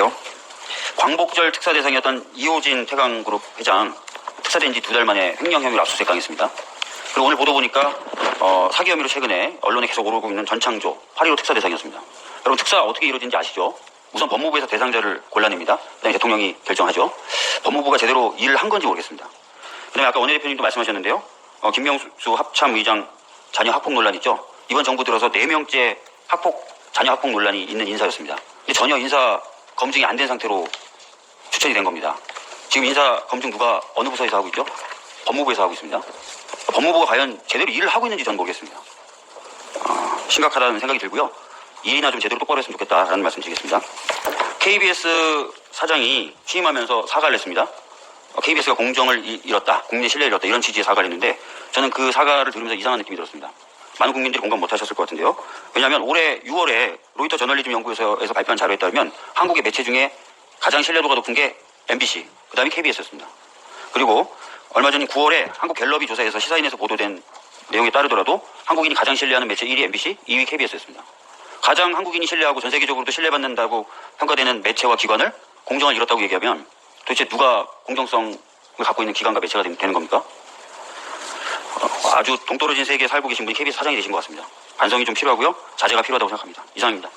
안녕하세요. 광복절 특사 대상이었던 이호진 태강그룹 회장 특사된 지 두 달 만에 횡령 혐의로 압수수색 당했습니다. 그리고 오늘 보도 보니까 어, 사기 혐의로 최근에 언론에 계속 오르고 있는 전창조 8.15 특사 대상이었습니다. 여러분 특사 어떻게 이루어진지 아시죠? 우선 법무부에서 대상자를 골라냅니다. 그다음에 대통령이 결정하죠. 법무부가 제대로 일을 한 건지 모르겠습니다. 그다음에 아까 원내대표님도 말씀하셨는데요. 어, 김명수 합참 의장 자녀 학폭 논란 있죠. 이번 정부 들어서 네명째 학폭 자녀 학폭 논란이 있는 인사였습니다. 전혀 인사 검증이 안 된 상태로 추천이 된 겁니다. 지금 인사 검증 누가 어느 부서에서 하고 있죠? 법무부에서 하고 있습니다. 법무부가 과연 제대로 일을 하고 있는지 저는 모르겠습니다. 어, 심각하다는 생각이 들고요. 일이나 좀 제대로 똑바로 했으면 좋겠다라는 말씀 드리겠습니다. KBS 사장이 취임하면서 사과를 했습니다. KBS가 공정을 이- 잃었다, 국민의 신뢰를 잃었다 이런 취지의 사과를 했는데 저는 그 사과를 들으면서 이상한 느낌이 들었습니다. 많은 국민들이 공감 못 하셨을 것 같은데요. 왜냐하면 올해 6월에 로이터 저널리즘 연구소에서 발표한 자료에 따르면 한국의 매체 중에 가장 신뢰도가 높은 게 MBC, 그 다음에 KBS였습니다. 그리고 얼마 전 9월에 한국 갤럽이 조사에서 시사인에서 보도된 내용에 따르더라도 한국인이 가장 신뢰하는 매체 1위 MBC, 2위 KBS였습니다. 가장 한국인이 신뢰하고 전 세계적으로도 신뢰받는다고 평가되는 매체와 기관을 공정을 잃었다고 얘기하면 도대체 누가 공정성을 갖고 있는 기관과 매체가 되- 되는 겁니까? 어, 아주 동떨어진 세계에 살고 계신 분이 KBS 사장이 되신 것 같습니다. 반성이 좀 필요하고요. 자제가 필요하다고 생각합니다. 이상입니다.